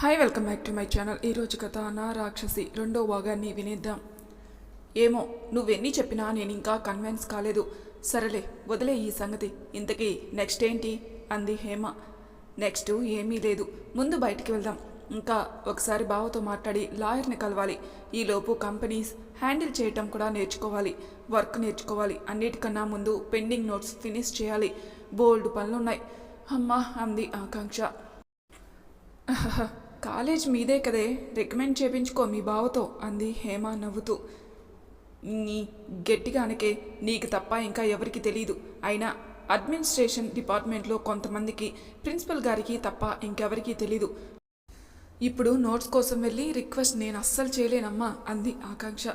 Hi welcome back to my channel. ఈరోజు కథ నా రాక్షసి రెండో భాగాన్ని వినేద్దాం. ఏమో నువ్వెన్ని చెప్పినా నేను ఇంకా కన్విన్స్ కాలేదు. సరేలే వదిలే ఈ సంగతి. ఇంతకీ నెక్స్ట్ ఏంటి? అంది హేమ. నెక్స్ట్ ఏమీ లేదు. ముందు బయటికి వెళ్దాం. ఇంకా ఒకసారి బావతో మాట్లాడి లాయర్ని కలవాలి. ఈలోపు కంపెనీస్ హ్యాండిల్ చేయటం కూడా నేర్చుకోవాలి. వర్క్ నేర్చుకోవాలి. అన్నిటికన్నా ముందు పెండింగ్ నోట్స్ ఫినిష్ చేయాలి. బోల్డ్ పనులున్నాయి. అమ్మా అంది ఆకాంక్ష. కాలేజ్ మీదే కదే రికమెండ్ చేపించుకో మీ బావతో అంది హేమ నవ్వుతూ. నీ గట్టిగా అనకే నీకు తప్ప ఇంకా ఎవరికి తెలియదు అయినా అడ్మినిస్ట్రేషన్ డిపార్ట్మెంట్లో కొంతమందికి ప్రిన్సిపల్ గారికి తప్ప ఇంకెవరికీ తెలీదు. ఇప్పుడు నోట్స్ కోసం వెళ్ళి రిక్వెస్ట్ నేను అస్సలు చేయలేనమ్మా అంది ఆకాంక్ష.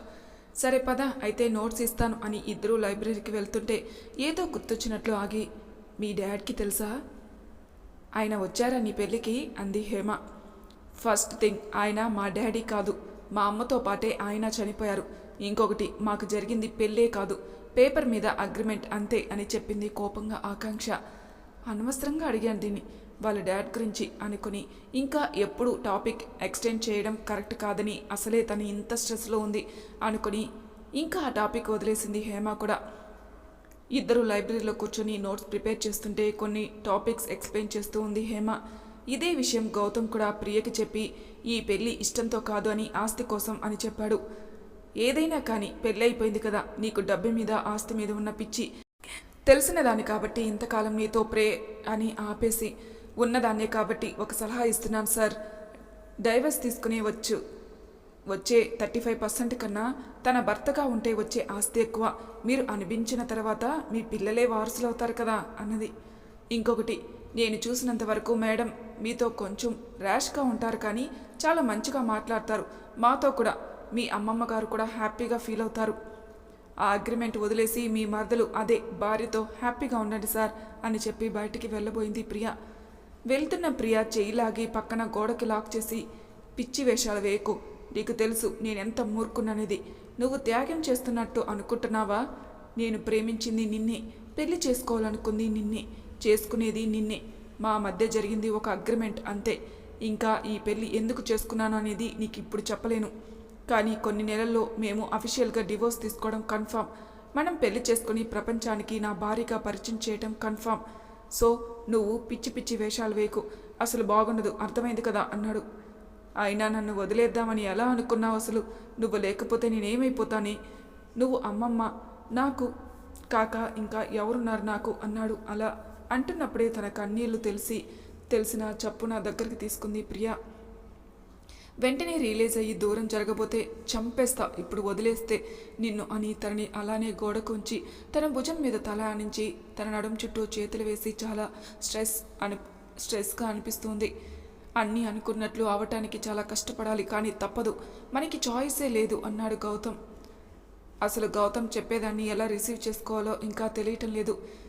సరే పద అయితే నోట్స్ ఇస్తాను అని ఇద్దరూ లైబ్రరీకి వెళ్తుంటే ఏదో గుర్తొచ్చినట్లు ఆగి మీ డాడ్కి తెలుసా? ఆయన వచ్చారా నీ పెళ్ళికి? అంది హేమ. ఫస్ట్ థింగ్ ఆయన మా డాడీ కాదు. మా అమ్మతో పాటే ఆయన చనిపోయారు. ఇంకొకటి మాకు జరిగింది పెళ్ళే కాదు. పేపర్ మీద అగ్రిమెంట్ అంతే అని చెప్పింది కోపంగా ఆకాంక్ష. అనవసరంగా అడిగాను దీన్ని. వాళ్ళ డాడ్ గురించి అనుకుని ఇంకా ఎప్పుడు టాపిక్ ఎక్స్టెండ్ చేయడం కరెక్ట్ కాదని అసలే తను ఇంత స్ట్రెస్లో ఉంది అనుకుని ఇంకా ఆ టాపిక్ వదిలేసింది హేమ కూడా. ఇద్దరు లైబ్రరీలో కూర్చొని నోట్స్ ప్రిపేర్ చేస్తుంటే కొన్ని టాపిక్స్ ఎక్స్ప్లెయిన్ చేస్తూ ఉంది హేమ. ఇదే విషయం గౌతమ్ కూడా ప్రియకి చెప్పి ఈ పెళ్ళి ఇష్టంతో కాదు అని ఆస్తి కోసం అని చెప్పాడు. ఏదైనా కానీ పెళ్ళి అయిపోయింది కదా నీకు డబ్బు మీద ఆస్తి మీద ఉన్న పిచ్చి. తెలిసిన దాన్ని కాబట్టి ఇంతకాలం నీతో ప్రే అని ఆపేసి ఉన్నదాన్నే కాబట్టి ఒక సలహా ఇస్తున్నాను సార్. డైవర్స్ తీసుకునే వచ్చు. వచ్చే థర్టీ ఫైవ్ పర్సెంట్ కన్నా తన భర్తగా ఉంటే వచ్చే ఆస్తి ఎక్కువ. మీరు అనిపించిన తర్వాత మీ పిల్లలే వారసులు అవుతారు కదా అన్నది. ఇంకొకటి నేను చూసినంత వరకు మేడం మీతో కొంచెం ర్యాష్గా ఉంటారు కానీ చాలా మంచిగా మాట్లాడతారు. మాతో కూడా మీ అమ్మమ్మ గారు కూడా హ్యాపీగా ఫీల్ అవుతారు. ఆ అగ్రిమెంట్ వదిలేసి మీ మరదలు అదే భార్యతో హ్యాపీగా ఉండండి సార్ అని చెప్పి బయటికి వెళ్ళబోయింది ప్రియ. వెళ్తున్న ప్రియ చెయ్యి లాగి పక్కన గోడకి లాక్ చేసి పిచ్చి వేషాలు వేయకు. నీకు తెలుసు నేనెంత మూర్ఖున్ననేది నువ్వు త్యాగం చేస్తున్నట్టు అనుకుంటున్నావా? నేను ప్రేమించింది నిన్నే పెళ్ళి చేసుకోవాలనుకుంది నిన్నే చేసుకునేది నిన్నే. మా మధ్య జరిగింది ఒక అగ్రిమెంట్ అంతే. ఇంకా ఈ పెళ్ళి ఎందుకు చేసుకున్నాను అనేది నీకు ఇప్పుడు చెప్పలేను. కానీ కొన్ని నెలల్లో మేము అఫీషియల్గా డివోర్స్ తీసుకోవడం కన్ఫామ్. మనం పెళ్ళి చేసుకుని ప్రపంచానికి నా భార్యగా పరిచయం చేయటం కన్ఫామ్. సో నువ్వు పిచ్చి పిచ్చి వేషాలు వేకు అసలు బాగుండదు అర్థమైంది కదా అన్నాడు. అయినా నన్ను వదిలేద్దామని ఎలా అనుకున్నావు అసలు? నువ్వు లేకపోతే నేనేమైపోతానే? నువ్వు అమ్మమ్మ నాకు కాక ఇంకా ఎవరున్నారు నాకు అన్నాడు అలా. అంటున్నప్పుడే తన కన్నీళ్ళు తెలిసి తెలిసిన చప్పున దగ్గరికి తీసుకుంది ప్రియా. వెంటనే రియలైజ్ అయ్యి దూరం జరగబోతే చంపేస్తా ఇప్పుడు వదిలేస్తే నిన్ను అని తనని అలానే గోడకు ఉంచి తన భుజం మీద తల ఆనించి తన నడుం చుట్టూ చేతులు వేసి చాలా స్ట్రెస్ అని స్ట్రెస్గా అనిపిస్తుంది. అన్నీ అనుకున్నట్లు అవటానికి చాలా కష్టపడాలి కానీ తప్పదు. మనకి చాయిసే లేదు అన్నాడు గౌతమ్. అసలు గౌతమ్ చెప్పేదాన్ని ఎలా రిసీవ్ చేసుకోవాలో ఇంకా తెలియటం లేదు.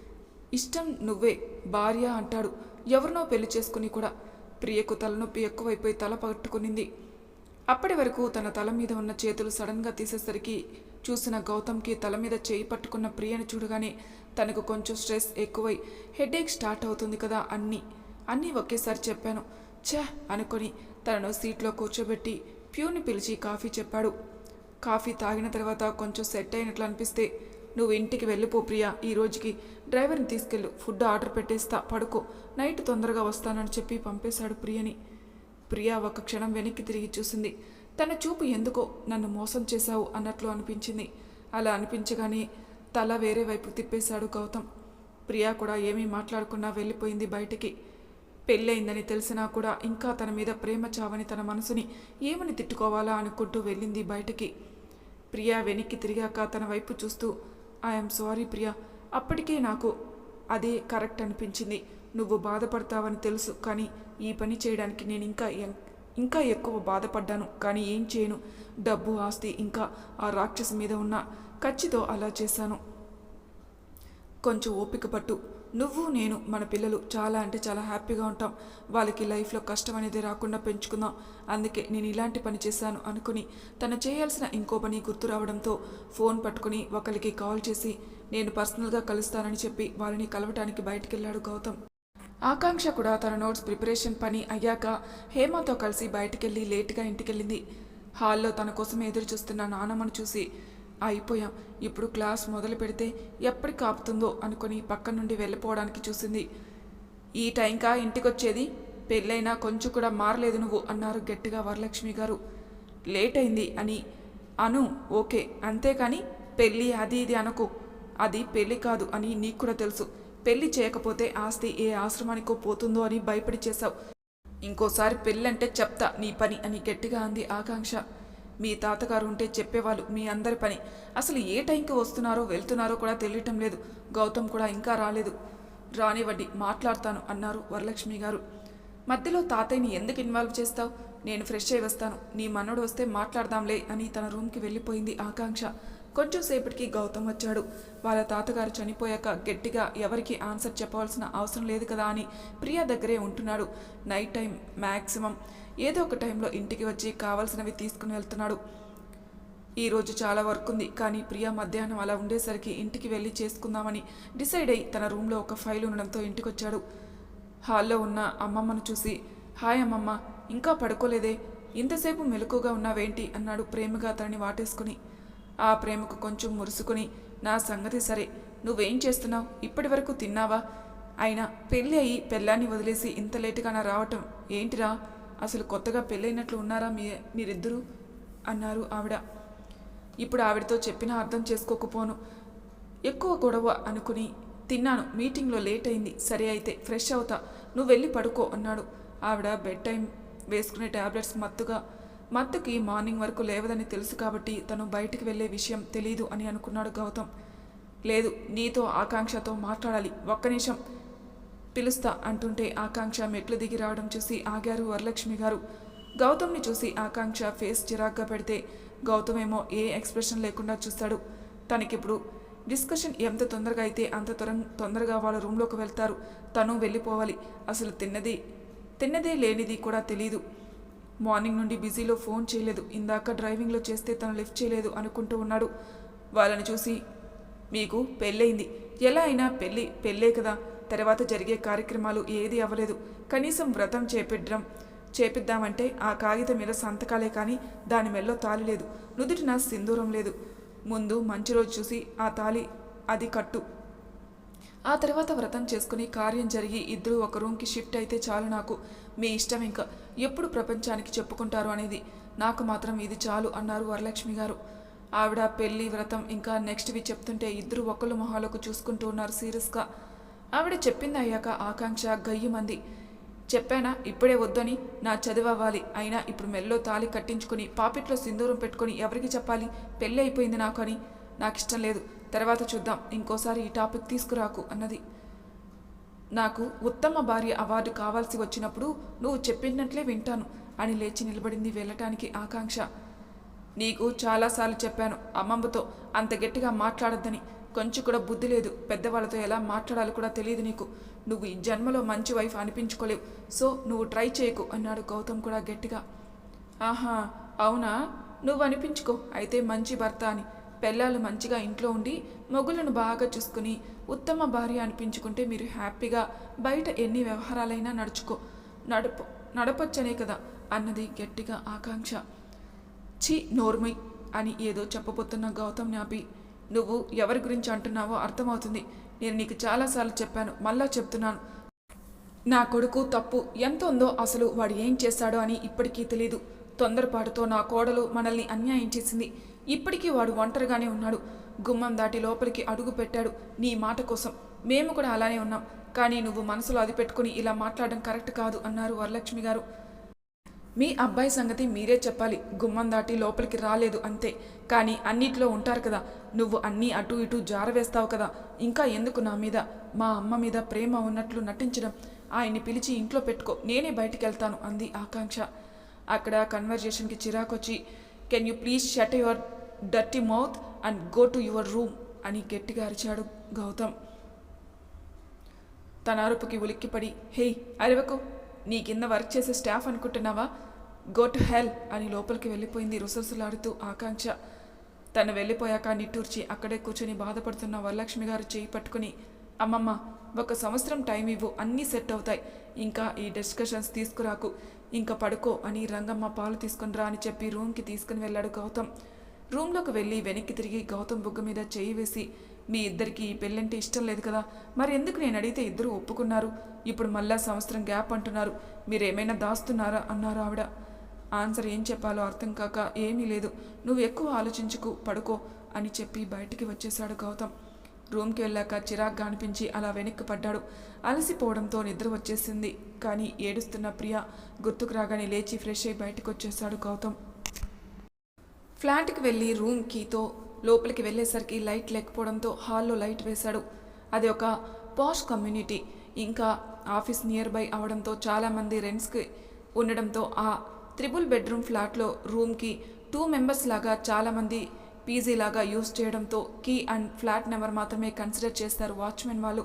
ఇష్టం నువ్వే భార్య అంటాడు. ఎవరినో పెళ్ళి చేసుకుని కూడా ప్రియకు తలనొప్పి ఎక్కువైపోయి తల పట్టుకునింది. అప్పటి వరకు తన తల మీద ఉన్న చేతులు సడన్గా తీసేసరికి చూసిన గౌతమ్కి తల మీద చేయి పట్టుకున్న ప్రియని చూడగానే తనకు కొంచెం స్ట్రెస్ ఎక్కువై హెడేక్ స్టార్ట్ అవుతుంది కదా అన్నీ అన్నీ ఒకేసారి చెప్పాను ఛా అనుకొని తనను సీట్లో కూర్చోబెట్టి ప్యూని పిలిచి కాఫీ చెప్పాడు. కాఫీ తాగిన తర్వాత కొంచెం సెట్ అయినట్లు అనిపిస్తే నువ్వు ఇంటికి వెళ్ళిపో ప్రియా ఈ రోజుకి. డ్రైవర్ని తీసుకెళ్ళు ఫుడ్ ఆర్డర్ పెట్టేస్తా పడుకో. నైట్ తొందరగా వస్తానని చెప్పి పంపేశాడు ప్రియని. ప్రియా ఒక క్షణం వెనక్కి తిరిగి చూసింది. తన చూపు ఎందుకో నన్ను మోసం చేశావు అన్నట్లు అనిపించింది. అలా అనిపించగానే తల వేరే వైపు తిప్పేశాడు గౌతమ్. ప్రియా కూడా ఏమీ మాట్లాడకుండా వెళ్ళిపోయింది బయటికి. పెళ్ళయిందని తెలిసినా కూడా ఇంకా తన మీద ప్రేమ చావని తన మనసుని ఏమని తిట్టుకోవాలా అనుకుంటూ వెళ్ళింది బయటికి. ప్రియా వెనక్కి తిరిగాక తన వైపు చూస్తూ ఐఎమ్ సారీ ప్రియా. అప్పటికే నాకు అదే కరెక్ట్ అనిపించింది. నువ్వు బాధపడతావని తెలుసు కానీ ఈ పని చేయడానికి నేను ఇంకా ఎం- ఇంకా ఎక్కువ బాధపడ్డాను కానీ ఏం చేయను. డబ్బు ఆస్తి ఇంకా ఆ రాక్షసి మీద ఉన్న ఖచ్చితో అలా చేశాను. కొంచెం ఓపిక పట్టు. నువ్వు నేను మన పిల్లలు చాలా అంటే చాలా హ్యాపీగా ఉంటాం. వాళ్ళకి లైఫ్లో కష్టం అనేది రాకుండా పెంచుకుందాం. అందుకే నేను ఇలాంటి పని చేశాను అనుకుని తను చేయాల్సిన ఇంకో పని గుర్తు రావడంతో ఫోన్ పట్టుకుని ఒకరికి కాల్ చేసి నేను పర్సనల్గా కలుస్తానని చెప్పి వాళ్ళని కలవటానికి బయటికి గౌతమ్. ఆకాంక్ష కూడా తన నోట్స్ ప్రిపరేషన్ పని అయ్యాక హేమతో కలిసి బయటికెళ్ళి లేటుగా ఇంటికెళ్ళింది. హాల్లో తన కోసం ఎదురు చూస్తున్న నానమ్మను చూసి అయిపోయాం. ఇప్పుడు క్లాస్ మొదలు పెడితే ఎప్పటికి ఆపుతుందో అనుకుని పక్క నుండి వెళ్ళిపోవడానికి చూసింది. ఈ టైంకా ఇంటికొచ్చేది? పెళ్ళైనా కొంచెం కూడా మారలేదు నువ్వు అన్నారు గట్టిగా వరలక్ష్మి గారు. లేట్ అయింది అని. అను ఓకే అంతేకాని పెళ్ళి అది ఇది అనకు. అది పెళ్ళి కాదు అని నీకు కూడా తెలుసు. పెళ్ళి చేయకపోతే ఆస్తి ఏ ఆశ్రమానికో పోతుందో అని భయపడి చేశావు. ఇంకోసారి పెళ్ళంటే చెప్తా నీ పని అని గట్టిగా అంది ఆకాంక్ష. మీ తాతగారు ఉంటే చెప్పేవాళ్ళు మీ అందరి పని. అసలు ఏ టైంకి వస్తున్నారో వెళ్తున్నారో కూడా తెలియటం లేదు. గౌతమ్ కూడా ఇంకా రాలేదు. రానివ్వండి మాట్లాడతాను అన్నారు వరలక్ష్మి గారు. మధ్యలో తాతయ్యని ఎందుకు ఇన్వాల్వ్ చేస్తావు? నేను ఫ్రెష్ అయి వస్తాను. నీ మనోడు వస్తే మాట్లాడదాంలే అని తన రూమ్కి వెళ్ళిపోయింది ఆకాంక్ష. కొంచెం సేపటికి గౌతమ్ వచ్చాడు. వాళ్ళ తాతగారు చనిపోయాక గట్టిగా ఎవరికి ఆన్సర్ చెప్పవలసిన అవసరం లేదు కదా అని ప్రియా దగ్గరే ఉంటున్నాడు. నైట్ టైం మ్యాక్సిమం ఏదో ఒక టైంలో ఇంటికి వచ్చి కావాల్సినవి తీసుకుని వెళ్తున్నాడు. ఈరోజు చాలా వర్క్ ఉంది కానీ ప్రియా మధ్యాహ్నం అలా ఉండేసరికి ఇంటికి వెళ్ళి చేసుకుందామని డిసైడ్ అయి తన రూమ్లో ఒక ఫైల్ ఉండడంతో ఇంటికొచ్చాడు. హాల్లో ఉన్న అమ్మమ్మను చూసి హాయ్ అమ్మమ్మ ఇంకా పడుకోలేదే? ఇంతసేపు మెలకుగా ఉన్నావేంటి? అన్నాడు ప్రేమగా తనని వాటేసుకుని. ఆ ప్రేమకు కొంచెం మురుసుకుని నా సంగతి సరే నువ్వేం చేస్తున్నావు? ఇప్పటి వరకు తిన్నావా? అయినా పెళ్ళి అయ్యి పెళ్ళాన్ని వదిలేసి ఇంత లేటుగా నా రావటం ఏంటిరా? అసలు కొత్తగా పెళ్ళైనట్లు ఉన్నారా మీ మీరిద్దరూ? అన్నారు ఆవిడ. ఇప్పుడు ఆవిడతో చెప్పినా అర్థం చేసుకోకపోను. ఎక్కువ గొడవ అనుకుని తిన్నాను. మీటింగ్లో లేట్ అయింది సరే అయితే ఫ్రెష్ అవుతా. నువ్వు వెళ్ళి పడుకో అన్నాడు. ఆవిడ బెడ్ టైం వేసుకునే టాబ్లెట్స్ మత్తుగా మత్తుకి మార్నింగ్ వరకు లేవదని తెలుసు కాబట్టి తను బయటికి వెళ్ళే విషయం తెలీదు అని అనుకున్నాడు గౌతమ్. లేదు నీతో ఆకాంక్షతో మాట్లాడాలి. ఒక్క నిమిషం. పిలుస్తా అంటుంటే ఆకాంక్ష మెట్లు దిగి రావడం చూసి ఆగారు వరలక్ష్మి గారు. గౌతమ్ని చూసి ఆకాంక్ష ఫేస్ చిరాగ్గా పెడితే గౌతమ్ ఏమో ఏ ఎక్స్ప్రెషన్ లేకుండా చూస్తాడు. తనకిప్పుడు డిస్కషన్ ఎంత తొందరగా అయితే అంత త్వర తొందరగా వాళ్ళ రూమ్లోకి వెళ్తారు. తను వెళ్ళిపోవాలి. అసలు తిన్నది తిన్నదే లేనిది కూడా తెలియదు మార్నింగ్ నుండి బిజీలో ఫోన్ చేయలేదు. ఇందాక డ్రైవింగ్లో చేస్తే తను లిఫ్ట్ చేయలేదు అనుకుంటూ ఉన్నాడు. వాళ్ళని చూసి మీకు పెళ్ళయింది. ఎలా అయినా పెళ్ళి పెళ్ళే కదా. తర్వాత జరిగే కార్యక్రమాలు ఏది అవ్వలేదు. కనీసం వ్రతం చేపిడ్డం చేపిద్దామంటే ఆ కాగితం మీద సంతకాలే కానీ దాని మెల్లో తాలి లేదు. నుదుటిన సింధూరం లేదు. ముందు మంచి రోజు చూసి ఆ తాలి అది కట్టు. ఆ తర్వాత వ్రతం చేసుకుని కార్యం జరిగి ఇద్దరు ఒక రూమ్కి షిఫ్ట్ అయితే చాలు నాకు. మీ ఇష్టం ఇంకా. ఎప్పుడు ప్రపంచానికి చెప్పుకుంటారు అనేది. నాకు మాత్రం ఇది చాలు అన్నారు వరలక్ష్మి గారు. ఆవిడ పెళ్ళి వ్రతం ఇంకా నెక్స్ట్వి చెప్తుంటే ఇద్దరు ఒకళ్ళు మొహాలకు చూసుకుంటూ ఉన్నారు సీరియస్గా. ఆవిడ చెప్పింది అయ్యాక ఆకాంక్ష గయ్యమంది. చెప్పానా ఇప్పుడే వద్దని నా చదువు అవ్వాలి అయినా ఇప్పుడు మెల్లో తాళి కట్టించుకుని పాపిట్లో సింధూరం పెట్టుకుని ఎవరికి చెప్పాలి? పెళ్ళి అయిపోయింది నాకు అని నాకు ఇష్టం లేదు. తర్వాత చూద్దాం. ఇంకోసారి ఈ టాపిక్ తీసుకురాకు అన్నది. నాకు ఉత్తమ భార్య అవార్డు కావాల్సి వచ్చినప్పుడు నువ్వు చెప్పినట్లే వింటాను అని లేచి నిలబడింది వెళ్ళటానికి ఆకాంక్ష. నీకు చాలాసార్లు చెప్పాను అమ్మమ్మతో అంత గట్టిగా మాట్లాడొద్దని. కొంచెం కూడా బుద్ధి లేదు. పెద్దవాళ్ళతో ఎలా మాట్లాడాలో కూడా తెలియదు నీకు. నువ్వు ఈ జన్మలో మంచి వైఫ్ అనిపించుకోలేవు. సో నువ్వు ట్రై చేయకు అన్నాడు గౌతమ్ కూడా గట్టిగా. ఆహా అవునా? నువ్వు అనిపించుకో. అయితే మంచి భర్త అని. పెళ్ళాలు మంచిగా ఇంట్లో ఉండి మొగులను బాగా చూసుకుని ఉత్తమ భార్య అనిపించుకుంటే మీరు హ్యాపీగా బయట ఎన్ని వ్యవహారాలైనా నడుచుకో. నడప నడపచ్చనే కదా అన్నది గట్టిగా ఆకాంక్ష. ఛీ నోర్మై అని ఏదో చెప్పబోతున్న గౌతమ్ నాపి నువ్వు ఎవరి గురించి అంటున్నావో అర్థమవుతుంది. నేను నీకు చాలాసార్లు చెప్పాను మళ్ళా చెప్తున్నాను. నా కొడుకు తప్పు ఎంత ఉందో అసలు వాడు ఏం చేశాడో అని ఇప్పటికీ తెలీదు. తొందరపాటుతో నా కోడలు మనల్ని అన్యాయం చేసింది. ఇప్పటికీ వాడు ఒంటరిగానే ఉన్నాడు. గుమ్మం దాటి లోపలికి అడుగు పెట్టాడు నీ మాట కోసం. మేము కూడా అలానే ఉన్నాం. కానీ నువ్వు మనసులో అది పెట్టుకుని ఇలా మాట్లాడడం కరెక్ట్ కాదు అన్నారు వరలక్ష్మి గారు. మీ అబ్బాయి సంగతి మీరే చెప్పాలి. గుమ్మం దాటి లోపలికి రాలేదు అంతే. కానీ అన్నిట్లో ఉంటారు కదా. నువ్వు అన్నీ అటు ఇటు జారవేస్తావు కదా. ఇంకా ఎందుకు నా మీద? మా అమ్మ మీద ప్రేమ ఉన్నట్లు నటించడం. ఆయన్ని పిలిచి ఇంట్లో పెట్టుకో. నేనే బయటికి వెళ్తాను అంది ఆకాంక్ష. అక్కడ కన్వర్జేషన్కి చిరాకొచ్చి can you please shut your dirty mouth and go to your room అని గట్టిగా అరిచాడు గౌతమ్. తన అరుపుకి ఉలిక్కిపడి హే అరవకు. నీ కింద వర్క్ చేసే స్టాఫ్ అనుకుంటున్నావా? గో టు హెల్ అని లోపలికి వెళ్ళిపోయింది రుసరుసలాడుతూ ఆకాంక్ష. తను వెళ్ళిపోయాక నిట్టూర్చి అక్కడే కూర్చొని బాధపడుతున్న వరలక్ష్మి గారు చేయి పట్టుకుని అమ్మమ్మ ఒక సంవత్సరం టైం ఇవ్వు అన్నీ సెట్ అవుతాయి. ఇంకా ఈ డిస్కషన్స్ తీసుకురాకు. ఇంకా పడుకో అని రంగమ్మ పాలు తీసుకుని రా అని చెప్పి రూమ్కి తీసుకుని వెళ్ళాడు గౌతమ్. రూమ్లోకి వెళ్ళి వెనక్కి తిరిగి గౌతమ్ బుగ్గ మీద చేయి వేసి మీ ఇద్దరికి ఈ పెళ్ళంటే ఇష్టం లేదు కదా. మరి ఎందుకు నేను అడిగితే ఇద్దరు ఒప్పుకున్నారు? ఇప్పుడు మళ్ళా సంవత్సరం గ్యాప్ అంటున్నారు. మీరేమైనా దాస్తున్నారా? అన్నారు ఆవిడ. ఆన్సర్ ఏం చెప్పాలో అర్థం కాక ఏమీ లేదు. నువ్వు ఎక్కువ ఆలోచించుకు పడుకో అని చెప్పి బయటికి వచ్చేశాడు గౌతమ్. రూమ్కి వెళ్ళాక చిరాగ్గా అనిపించి అలా వెనక్కి పడ్డాడు. అలసిపోవడంతో నిద్ర వచ్చేసింది. కానీ ఏడుస్తున్న ప్రియ గుర్తుకు రాగానే లేచి ఫ్రెష్ అయి బయటకు వచ్చేశాడు గౌతమ్. ఫ్లాట్కి వెళ్ళి రూమ్ కీతో లోపలికి వెళ్ళేసరికి లైట్ లేకపోవడంతో హాల్లో లైట్ వేశాడు. అది ఒక పాష్ కమ్యూనిటీ. ఇంకా ఆఫీస్ నియర్ బై అవడంతో చాలామంది రెంట్స్కి ఉండడంతో ఆ త్రిబుల్ బెడ్రూమ్ ఫ్లాట్లో రూమ్కి టూ మెంబర్స్ లాగా చాలామంది పీజీ లాగా యూజ్ చేయడంతో కీ అండ్ ఫ్లాట్ నెంబర్ మాత్రమే కన్సిడర్ చేస్తారు వాచ్మెన్ వాళ్ళు.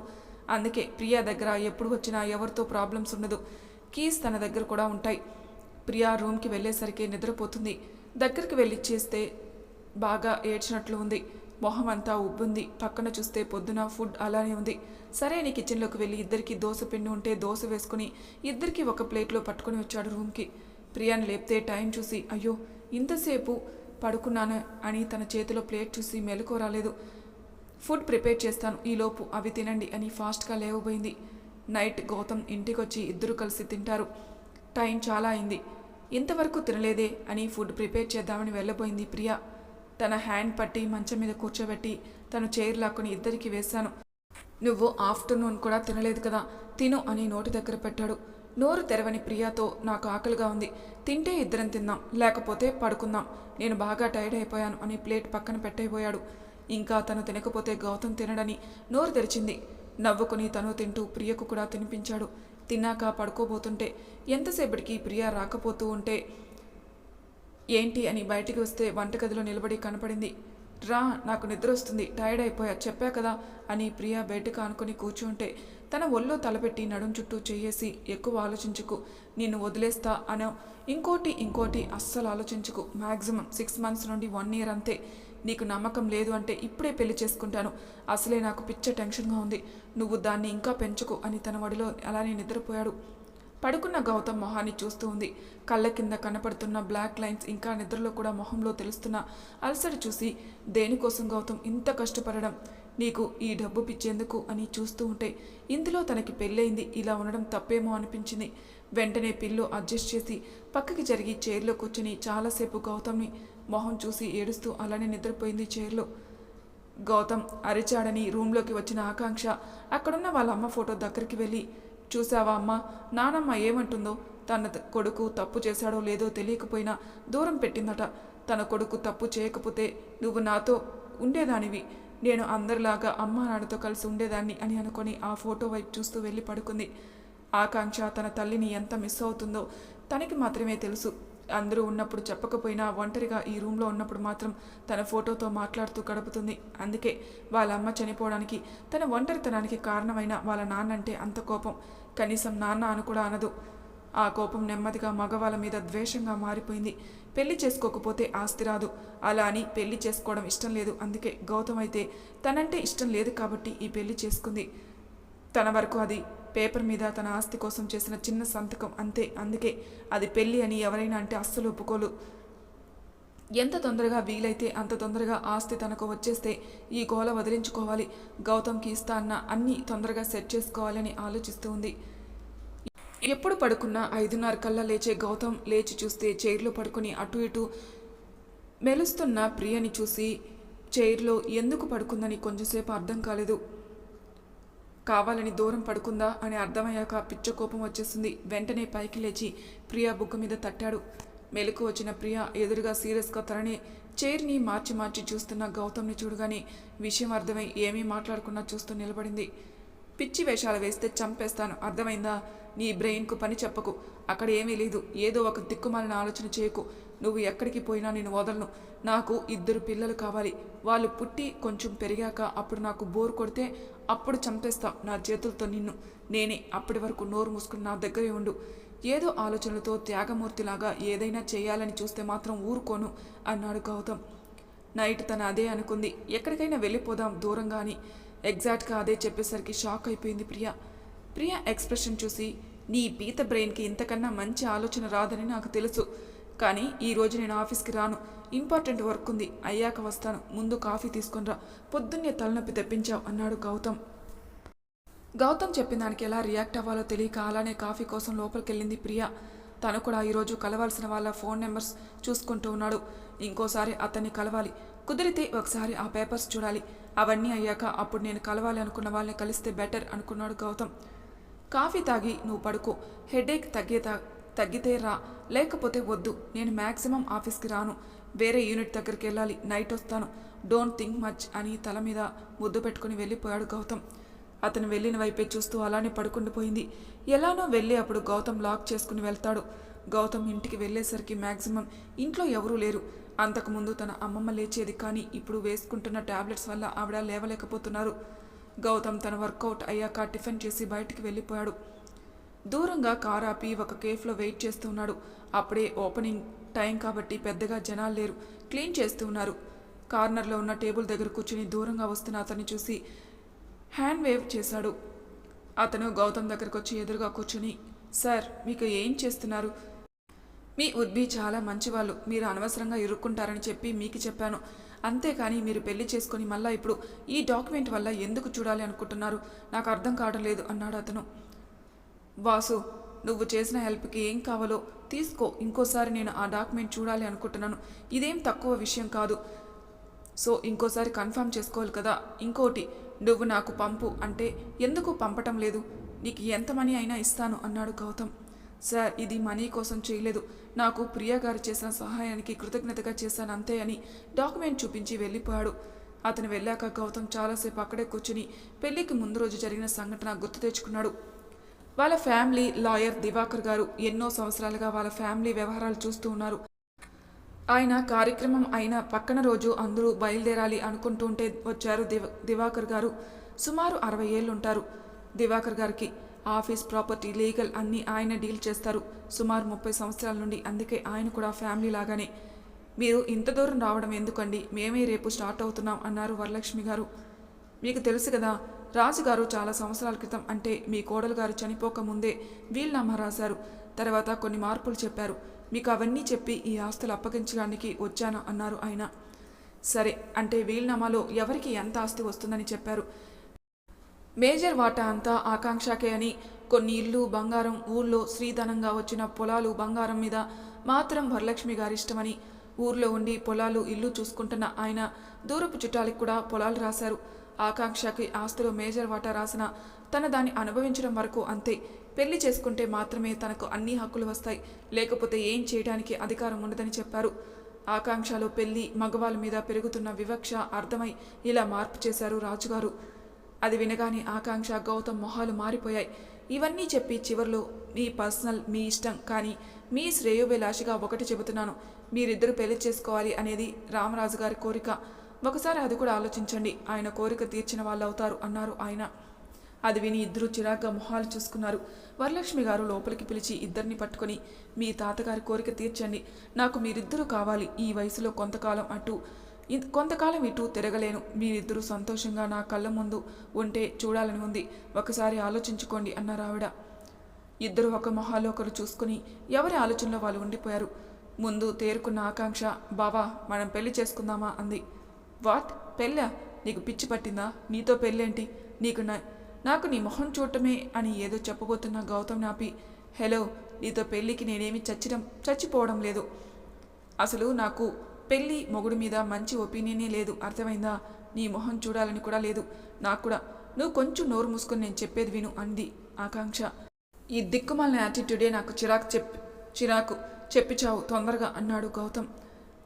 అందుకే ప్రియా దగ్గర ఎప్పుడు వచ్చినా ఎవరితో ప్రాబ్లమ్స్ ఉండదు. కీస్ తన దగ్గర కూడా ఉంటాయి. ప్రియా రూమ్కి వెళ్ళేసరికి నిద్రపోతుంది. దగ్గరికి వెళ్ళి చేస్తే బాగా ఏడ్చినట్లు ఉంది. మొహం అంతా ఉబ్బుంది. పక్కన చూస్తే పొద్దున ఫుడ్ అలానే ఉంది. సరే అని కిచెన్లోకి వెళ్ళి ఇద్దరికి దోశ పిండి ఉంటే దోశ వేసుకుని ఇద్దరికి ఒక ప్లేట్లో పట్టుకొని వచ్చాడు రూమ్కి. ప్రియాని లేపితే టైం చూసి అయ్యో ఇంతసేపు పడుకున్నాను అని తన చేతిలో ప్లేట్ చూసి మెలకు రాలేదు. ఫుడ్ ప్రిపేర్ చేస్తాను ఈలోపు అవి తినండి అని ఫాస్ట్గా లేవబోయింది. నైట్ గౌతమ్ ఇంటికొచ్చి ఇద్దరు కలిసి తింటారు. టైం చాలా అయింది. ఇంతవరకు తినలేదే అని ఫుడ్ ప్రిపేర్ చేద్దామని వెళ్ళబోయింది ప్రియా. తన హ్యాండ్ పట్టి మంచం మీద కూర్చోబెట్టి తను చైర్ లాక్కుని ఇద్దరికి వేశాను. నువ్వు ఆఫ్టర్నూన్ కూడా తినలేదు కదా తిను అని నోటి దగ్గర పెట్టాడు. నోరు తెరవని ప్రియాతో నాకు ఆకలిగా ఉంది. తింటే ఇద్దరం తిందాం లేకపోతే పడుకుందాం. నేను బాగా టైర్డ్ అయిపోయాను అని ప్లేట్ పక్కన పెట్టయిపోయాడు ఇంకా తను తినకపోతే గౌతమ్ తినడని నోరు తెరిచింది. నవ్వుకుని తను తింటూ ప్రియకు కూడా తినిపించాడు. తిన్నాక పడుకోబోతుంటే ఎంతసేపటికి ప్రియ రాకపోతూ ఉంటే ఏంటి అని బయటికి వస్తే వంటగదిలో నిలబడి కనపడింది. రా నాకు నిద్ర వస్తుంది టైర్డ్ అయిపోయా చెప్పా కదా అని ప్రియా బయటకు ఆనుకొని కూర్చుంటే తన ఒళ్ళో తలపెట్టి నడుం చుట్టూ చేయేసి ఎక్కువ ఆలోచించుకు నిన్ను వదిలేస్తా అనో. ఇంకోటి ఇంకోటి అస్సలు ఆలోచించుకు. మ్యాక్సిమం సిక్స్ మంత్స్ నుండి వన్ ఇయర్ అంతే. నీకు నమ్మకం లేదు అంటే ఇప్పుడే పెళ్ళి చేసుకుంటాను. అసలే నాకు పిచ్చ టెన్షన్గా ఉంది. నువ్వు దాన్ని ఇంకా పెంచుకు అని తన వడిలో అలానే నిద్రపోయాడు. పడుకున్న గౌతమ్ మొహాన్ని చూస్తూ ఉంది. కళ్ళ కింద కనపడుతున్న బ్లాక్ లైన్స్ ఇంకా నిద్రలో కూడా మొహంలో తెలుస్తున్న అలసట చూసి దేనికోసం గౌతమ్ ఇంత కష్టపడడం? నీకు ఈ డబ్బు పిచ్చేందుకు? అని చూస్తూ ఉంటే ఇందులో తనకి పెళ్ళయింది. ఇలా ఉండడం తప్పేమో అనిపించింది. వెంటనే పిల్లు అడ్జస్ట్ చేసి పక్కకి జరిగి చైర్లో కూర్చుని చాలాసేపు గౌతమ్ని మొహం చూసి ఏడుస్తూ అలానే నిద్రపోయింది చైర్లో. గౌతమ్ అరిచాడని రూమ్లోకి వచ్చిన ఆకాంక్ష అక్కడున్న వాళ్ళ అమ్మ ఫోటో దగ్గరికి వెళ్ళి చూసావా అమ్మ? నానమ్మ ఏమంటుందో తన కొడుకు తప్పు చేశాడో లేదో తెలియకపోయినా దూరం పెట్టిందట. తన కొడుకు తప్పు చేయకపోతే నువ్వు నాతో ఉండేదానివి. నేను అందరిలాగా అమ్మ నాన్నతో కలిసి ఉండేదాన్ని అని అనుకొని ఆ ఫోటో వైపు చూస్తూ వెళ్ళి పడుకుంది. ఆకాంక్ష తన తల్లిని ఎంత మిస్ అవుతుందో తనకి మాత్రమే తెలుసు. అందరూ ఉన్నప్పుడు చెప్పకపోయినా ఒంటరిగా ఈ రూమ్లో ఉన్నప్పుడు మాత్రం తన ఫోటోతో మాట్లాడుతూ గడుపుతుంది. అందుకే వాళ్ళ అమ్మ చనిపోవడానికి తన ఒంటరితనానికి కారణమైన వాళ్ళ నాన్న అంటే అంత కోపం. కనీసం నాన్న అని కూడా అనదు. ఆ కోపం నెమ్మదిగా మగవాళ్ళ మీద ద్వేషంగా మారిపోయింది. పెళ్ళి చేసుకోకపోతే ఆస్తి రాదు. అలా అని పెళ్ళి చేసుకోవడం ఇష్టం లేదు. అందుకే గౌతమ్ అయితే తనంటే ఇష్టం లేదు కాబట్టి ఈ పెళ్ళి చేసుకుంది. తన వరకు అది పేపర్ మీద తన ఆస్తి కోసం చేసిన చిన్న సంతకం అంతే. అందుకే అది పెళ్ళి అని ఎవరైనా అంటే అస్సలు ఒప్పుకోలు ఎంత తొందరగా వీలైతే అంత తొందరగా ఆస్తి తనకు వచ్చేస్తే ఈ గోల వదిలించుకోవాలి. గౌతమ్కి ఇస్తా అన్న అన్నీ తొందరగా సెట్ చేసుకోవాలని ఆలోచిస్తూ ఉంది. ఎప్పుడు పడుకున్నా ఐదున్నర కల్లా లేచే గౌతమ్ లేచి చూస్తే చైర్లో పడుకుని అటు ఇటు మెలుస్తున్న ప్రియని చూసి చైర్లో ఎందుకు పడుకుందని కొంచెంసేపు అర్థం కాలేదు. కావాలని దూరం పడుకుందా అని అర్థమయ్యాక పిచ్చ కోపం వచ్చేసింది. వెంటనే పైకి లేచి ప్రియా బుగ్గ మీద తట్టాడు. మెలకు వచ్చిన ప్రియ ఎదురుగా సీరియస్గా తనని చైర్ని మార్చి మార్చి చూస్తున్న గౌతమ్ని చూడగానే విషయం అర్థమై ఏమీ మాట్లాడకుండా చూస్తూ నిలబడింది. పిచ్చి వేషాలు వేస్తే చంపేస్తాను. అర్థమైందా? నీ బ్రెయిన్కు పని చెప్పకు. అక్కడ ఏమీ లేదు. ఏదో ఒక దిక్కుమాలిన ఆలోచన చేయకు. నువ్వు ఎక్కడికి పోయినా నేను వదలను. నాకు ఇద్దరు పిల్లలు కావాలి. వాళ్ళు పుట్టి కొంచెం పెరిగాక అప్పుడు నాకు బోర్ కొడితే అప్పుడు చంపేస్తా. నా చేతులతో నిన్ను. నేనే అప్పటి వరకు నోరు మూసుకుని నా దగ్గరే ఉండు. ఏదో ఆలోచనలతో త్యాగమూర్తిలాగా ఏదైనా చేయాలని చూస్తే మాత్రం ఊరుకోను అన్నాడు గౌతమ్. నైట్ తన అదే అనుకుంది. ఎక్కడికైనా వెళ్ళిపోదాం దూరంగా అని. ఎగ్జాక్ట్గా అదే చెప్పేసరికి షాక్ అయిపోయింది ప్రియా. ప్రియా ఎక్స్ప్రెషన్ చూసి నీ పీత బ్రెయిన్కి ఇంతకన్నా మంచి ఆలోచన రాదని నాకు తెలుసు. కానీ ఈరోజు నేను ఆఫీస్కి రాను. ఇంపార్టెంట్ వర్క్ ఉంది. అయ్యాక వస్తాను. ముందు కాఫీ తీసుకొనిరా పొద్దున్నే తలనొప్పి తెప్పించావు అన్నాడు గౌతమ్. గౌతమ్ చెప్పిన దానికి ఎలా రియాక్ట్ అవ్వాలో తెలియక అలానే కాఫీ కోసం లోపలికెళ్ళింది ప్రియా. తను కూడా ఈరోజు కలవాల్సిన వాళ్ళ ఫోన్ నెంబర్స్ చూసుకుంటూ ఉన్నాడు. ఇంకోసారి అతన్ని కలవాలి. కుదిరితే ఒకసారి ఆ పేపర్స్ చూడాలి. అవన్నీ అయ్యాక అప్పుడు నేను కలవాలి అనుకున్న వాళ్ళని కలిస్తే బెటర్ అనుకున్నాడు గౌతమ్. కాఫీ తాగి నువ్వు పడుకో. హెడేక్ తగ్గే తగ్గితే రా. లేకపోతే వద్దు. నేను మ్యాక్సిమం ఆఫీస్కి రాను. వేరే యూనిట్ దగ్గరికి వెళ్ళాలి. నైట్ వస్తాను. డోంట్ థింక్ మచ్ అని తల మీద ముద్దు పెట్టుకుని వెళ్ళిపోయాడు గౌతమ్. అతను వెళ్ళిన వైపే చూస్తూ అలానే పడుకుండిపోయింది ఎలానో వెళ్ళి అప్పుడు గౌతమ్ లాక్ చేసుకుని వెళ్తాడు. గౌతమ్ ఇంటికి వెళ్ళేసరికి మ్యాక్సిమం ఇంట్లో ఎవరూ లేరు. అంతకుముందు తన అమ్మమ్మ లేచేది కానీ ఇప్పుడు వేసుకుంటున్న టాబ్లెట్స్ వల్ల ఆవిడ లేవలేకపోతున్నారు. గౌతమ్ తన వర్కౌట్ అయ్యాక టిఫిన్ చేసి బయటికి వెళ్ళిపోయాడు. దూరంగా కార్ ఆపి ఒక కేఫ్లో వెయిట్ చేస్తూ ఉన్నాడు. అప్పుడే ఓపెనింగ్ టైం కాబట్టి పెద్దగా జనాలు లేరు. క్లీన్ చేస్తూ ఉన్నారు. కార్నర్లో ఉన్న టేబుల్ దగ్గర కూర్చుని దూరంగా వస్తున్న అతన్ని చూసి హ్యాండ్ వేవ్ చేశాడు. అతను గౌతమ్ దగ్గరకు వచ్చి ఎదురుగా కూర్చుని సార్ మీకు ఏం చేస్తున్నారు? మీ ఉద్భి చాలా మంచివాళ్ళు. మీరు అనవసరంగా ఇరుక్కుంటారని చెప్పి మీకు చెప్పాను. అంతేకాని మీరు పెళ్ళి చేసుకుని మళ్ళా ఇప్పుడు ఈ డాక్యుమెంట్ వల్ల ఎందుకు చూడాలి అనుకుంటున్నారు? నాకు అర్థం కావడం లేదు అన్నాడు అతను. వాసు నువ్వు చేసిన హెల్ప్కి ఏం కావాలో తీసుకో. ఇంకోసారి నేను ఆ డాక్యుమెంట్ చూడాలి అనుకుంటున్నాను. ఇదేం తక్కువ విషయం కాదు. సో ఇంకోసారి కన్ఫర్మ్ చేసుకోవాలి కదా. ఇంకోటి నువ్వు నాకు పంపు అంటే ఎందుకు పంపటం లేదు? నీకు ఎంత మనీ అయినా ఇస్తాను అన్నాడు గౌతమ్. సార్ ఇది మనీ కోసం చేయలేదు. నాకు ప్రియా గారు చేసిన సహాయానికి కృతజ్ఞతగా చేశాను అంతే అని డాక్యుమెంట్ చూపించి వెళ్ళిపోయాడు. అతను వెళ్ళాక గౌతమ్ చాలాసేపు అక్కడే కూర్చుని పెళ్ళికి ముందు రోజు జరిగిన సంఘటన గుర్తు తెచ్చుకున్నాడు. వాళ్ళ ఫ్యామిలీ లాయర్ దివాకర్ గారు ఎన్నో సంవత్సరాలుగా వాళ్ళ ఫ్యామిలీ వ్యవహారాలు చూస్తూ ఉన్నారు. ఆయన కార్యక్రమం అయిన పక్కన రోజు అందరూ బయలుదేరాలి అనుకుంటుంటే వచ్చారు దివ దివాకర్ గారు. సుమారు అరవై ఏళ్ళు ఉంటారు దివాకర్ గారికి ఆఫీస్ ప్రాపర్టీ లీగల్ అన్నీ ఆయన డీల్ చేస్తారు. సుమారు ముప్పై సంవత్సరాల నుండి అందుకే ఆయన కూడా ఫ్యామిలీ లాగానే. మీరు ఇంత దూరం రావడం ఎందుకండి? మేమే రేపు స్టార్ట్ అవుతున్నాం అన్నారు వరలక్ష్మి గారు. మీకు తెలుసు కదా రాజుగారు చాలా సంవత్సరాల క్రితం అంటే మీ కోడలు గారు చనిపోక ముందే వీల్నామా రాశారు. తర్వాత కొన్ని మార్పులు చెప్పారు. మీకు అవన్నీ చెప్పి ఈ ఆస్తులు అప్పగించడానికి వచ్చాను అన్నారు ఆయన. సరే అంటే వీల్నామాలో ఎవరికి ఎంత ఆస్తి వస్తుందని చెప్పారు? మేజర్ వాటా అంతా ఆకాంక్షకే అని కొన్ని ఇల్లు బంగారం ఊళ్ళో శ్రీధనంగా వచ్చిన పొలాలు బంగారం మీద మాత్రం వరలక్ష్మి గారి ఇష్టమని ఊర్లో ఉండి పొలాలు ఇల్లు చూసుకుంటున్న ఆయన దూరపు చుట్టాలకు కూడా పొలాలు రాశారు. ఆకాంక్షకి ఆస్తిలో మేజర్ వాటా రాసిన తన దాన్ని అనుభవించడం వరకు అంతే. పెళ్ళి చేసుకుంటే మాత్రమే తనకు అన్ని హక్కులు వస్తాయి. లేకపోతే ఏం చేయడానికి అధికారం ఉండదని చెప్పారు. ఆకాంక్షలో పెళ్ళి మగవాళ్ళ మీద పెరుగుతున్న వివక్ష అర్థమై ఇలా మార్పు చేశారు రాజుగారు. అది వినగానే ఆకాంక్ష గౌతమ్ మొహాలు మారిపోయాయి. ఇవన్నీ చెప్పి చివరిలో మీ పర్సనల్ మీ ఇష్టం కానీ మీ శ్రేయోభిలాషిగా ఒకటి చెబుతున్నాను. మీరిద్దరు పెళ్ళి చేసుకోవాలి అనేది రామరాజు గారి కోరిక. ఒకసారి అది కూడా ఆలోచించండి. ఆయన కోరిక తీర్చిన వాళ్ళు అవుతారు అన్నారు ఆయన. అది విని ఇద్దరు చిరాగ్గా మొహాలు చూసుకున్నారు. వరలక్ష్మి గారు లోపలికి పిలిచి ఇద్దరిని పట్టుకొని మీ తాతగారి కోరిక తీర్చండి. నాకు మీరిద్దరూ కావాలి. ఈ వయసులో కొంతకాలం అటు కొంతకాలం ఇటు తిరగలేను. మీరిద్దరూ సంతోషంగా నా కళ్ళ ముందు ఉంటే చూడాలని ఉంది. ఒకసారి ఆలోచించుకోండి అన్నారు ఆవిడ. ఇద్దరు ఒక మొహాలు ఒకరు చూసుకుని ఎవరి ఆలోచనలో వాళ్ళు ఉండిపోయారు. ముందు తేరుకున్న ఆకాంక్ష. బావా మనం పెళ్ళి చేసుకుందామా? అంది. వాట్? పెళ్ళా? నీకు పిచ్చి పట్టిందా? నీతో పెళ్ళేంటి? నీకు నా నాకు నీ మొహం చూడటమే అని ఏదో చెప్పబోతున్న గౌతమ్ నాపి హలో నీతో పెళ్ళికి నేనేమి చచ్చడం చచ్చిపోవడం లేదు. అసలు నాకు పెళ్ళి మొగుడు మీద మంచి ఒపీనియనే లేదు. అర్థమైందా? నీ మొహం చూడాలని కూడా లేదు. నాకు కూడా నువ్వు కొంచెం నోరు మూసుకొని నేను చెప్పేది విను అంది ఆకాంక్ష. ఈ దిక్కుమాలిన యాటిట్యూడే నాకు చిరాకు చెప్ చిరాకు చెప్పి చావు తొందరగా అన్నాడు గౌతమ్.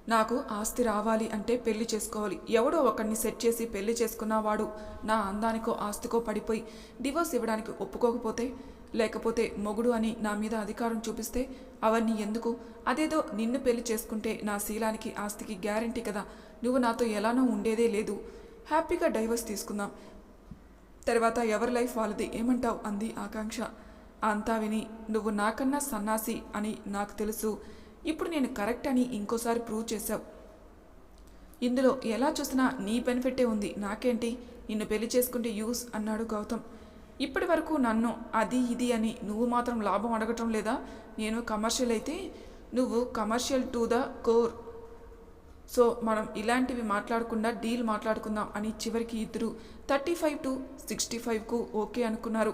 నాకు ఆస్తి రావాలి అంటే పెళ్ళి చేసుకోవాలి. ఎవడో ఒకరిని సెట్ చేసి పెళ్ళి చేసుకున్నవాడు నా అందానికో ఆస్తికో పడిపోయి డివోర్స్ ఇవ్వడానికి ఒప్పుకోకపోతే లేకపోతే మొగుడు అని నా మీద అధికారం చూపిస్తే అవన్నీ ఎందుకు? అదేదో నిన్ను పెళ్ళి చేసుకుంటే నా శీలానికి ఆస్తికి గ్యారంటీ కదా. నువ్వు నాతో ఎలానో ఉండేదే లేదు. హ్యాపీగా డైవర్స్ తీసుకుందాం. తర్వాత ఎవరి లైఫ్ వాళ్ళది? ఏమంటావు? అంది ఆకాంక్ష. అంతా విని నువ్వు నాకన్నా సన్నాసి అని నాకు తెలుసు. ఇప్పుడు నేను కరెక్ట్ అని ఇంకోసారి ప్రూవ్ చేశావు. ఇందులో ఎలా చూసినా నీ బెనిఫిటే ఉంది. నాకేంటి? నిన్ను పెళ్ళి చేసుకుంటే యూస్ అన్నాడు గౌతమ్. ఇప్పటి వరకు నన్ను అది ఇది అని నువ్వు మాత్రం లాభం అడగటం లేదా? నేను కమర్షియల్ అయితే నువ్వు commercial to the core. So మనం ఇలాంటివి మాట్లాడకుండా డీల్ మాట్లాడుకుందాం అని చివరికి ఇద్దరు థర్టీ ఫైవ్ టు సిక్స్టీ ఫైవ్కు ఓకే అనుకున్నారు.